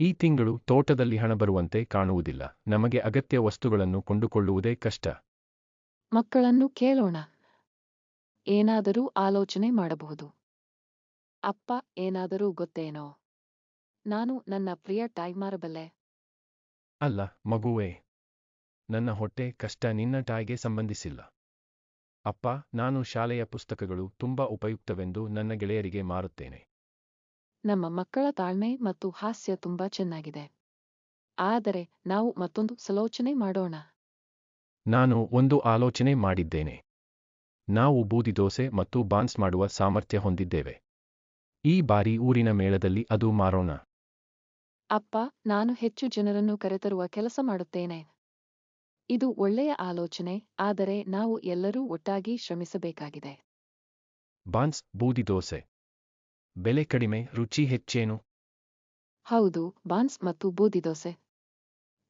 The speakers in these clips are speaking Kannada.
ಈ ತಿಂಗಳು ತೋಟದಲ್ಲಿ ಹಣ ಬರುವಂತೆ ಕಾಣುವುದಿಲ್ಲ. ನಮಗೆ ಅಗತ್ಯ ವಸ್ತುಗಳನ್ನು ಕೊಂಡುಕೊಳ್ಳುವುದೇ ಕಷ್ಟ. ಮಕ್ಕಳನ್ನು ಕೇಳೋಣ. ಏನಾದರೂ ಆಲೋಚನೆ ಮಾಡಬಹುದು. ಅಪ್ಪ ಏನಾದರೂ ಗೊತ್ತೇನೋ? ನಾನು ನನ್ನ ಪ್ರಿಯ ಟೈ ಮಾರಬಲ್ಲೆ ಅಲ್ಲ ಮಗುವೇ. ನನ್ನ ಹೊಟ್ಟೆ ಕಷ್ಟ ನಿನ್ನ ಟಾಯ್ಗೆ ಸಂಬಂಧಿಸಿಲ್ಲ. ಅಪ್ಪ ನಾನು ಶಾಲೆಯ ಪುಸ್ತಕಗಳು ತುಂಬಾ ಉಪಯುಕ್ತವೆಂದು ನನ್ನ ಗೆಳೆಯರಿಗೆ ಮಾರುತ್ತೇನೆ. ನಮ್ಮ ಮಕ್ಕಳ ತಾಳ್ಮೆ ಮತ್ತು ಹಾಸ್ಯ ತುಂಬಾ ಚೆನ್ನಾಗಿದೆ. ಆದರೆ ನಾವು ಮತ್ತೊಂದು ಸಲೋಚನೆ ಮಾಡೋಣ. ನಾನು ಒಂದು ಆಲೋಚನೆ ಮಾಡಿದ್ದೇನೆ. ನಾವು ಬೂದಿ ದೋಸೆ ಮತ್ತು ಬಾನ್ಸ್ ಮಾಡುವ ಸಾಮರ್ಥ್ಯ ಹೊಂದಿದ್ದೇವೆ. ಈ ಬಾರಿ ಊರಿನ ಮೇಳದಲ್ಲಿ ಅದು ಮಾರೋಣ. ಅಪ್ಪ ನಾನು ಹೆಚ್ಚು ಜನರನ್ನು ಕರೆತರುವ ಕೆಲಸ ಮಾಡುತ್ತೇನೆ. ಇದು ಒಳ್ಳೆಯ ಆಲೋಚನೆ ಆದರೆ ನಾವು ಎಲ್ಲರೂ ಒಟ್ಟಾಗಿ ಶ್ರಮಿಸಬೇಕಾಗಿದೆ. ಬಾನ್ಸ್ ಬೂದಿ ದೋಸೆ. ಬೆಲೆ ಕಡಿಮೆ ರುಚಿ ಹೆಚ್ಚೇನು? ಹೌದು ಬಾನ್ಸ್ ಮತ್ತು ಬೂದಿ ದೋಸೆ.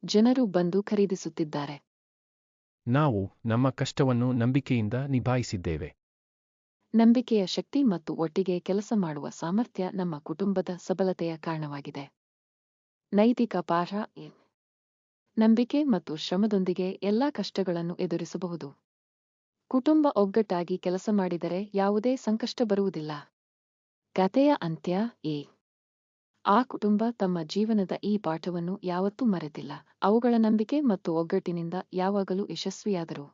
ಜನರು ಬಂದು ಖರೀದಿಸುತ್ತಿದ್ದಾರೆ. ನಾವು ನಮ್ಮ ಕಷ್ಟವನ್ನು ನಂಬಿಕೆಯಿಂದ ನಿಭಾಯಿಸಿದ್ದೇವೆ. ನಂಬಿಕೆಯ ಶಕ್ತಿ ಮತ್ತು ಒಟ್ಟಿಗೆ ಕೆಲಸ ಮಾಡುವ ಸಾಮರ್ಥ್ಯ ನಮ್ಮ ಕುಟುಂಬದ ಸಬಲತೆಯ ಕಾರಣವಾಗಿದೆ. ನೈತಿಕ ಪಾಠ ಏನ್? ನಂಬಿಕೆ ಮತ್ತು ಶ್ರಮದೊಂದಿಗೆ ಎಲ್ಲಾ ಕಷ್ಟಗಳನ್ನು ಎದುರಿಸಬಹುದು. ಕುಟುಂಬ ಒಗ್ಗಟ್ಟಾಗಿ ಕೆಲಸ ಮಾಡಿದರೆ ಯಾವುದೇ ಸಂಕಷ್ಟ ಬರುವುದಿಲ್ಲ. ಕಥೆಯ ಅಂತ್ಯ ಏ ಆ ಕುಟುಂಬ ತಮ್ಮ ಜೀವನದ ಈ ಪಾಠವನ್ನು ಯಾವತ್ತೂ ಮರೆತಿಲ್ಲ. ಅವುಗಳ ನಂಬಿಕೆ ಮತ್ತು ಒಗ್ಗಟ್ಟಿನಿಂದ ಯಾವಾಗಲೂ ಯಶಸ್ವಿಯಾದರು.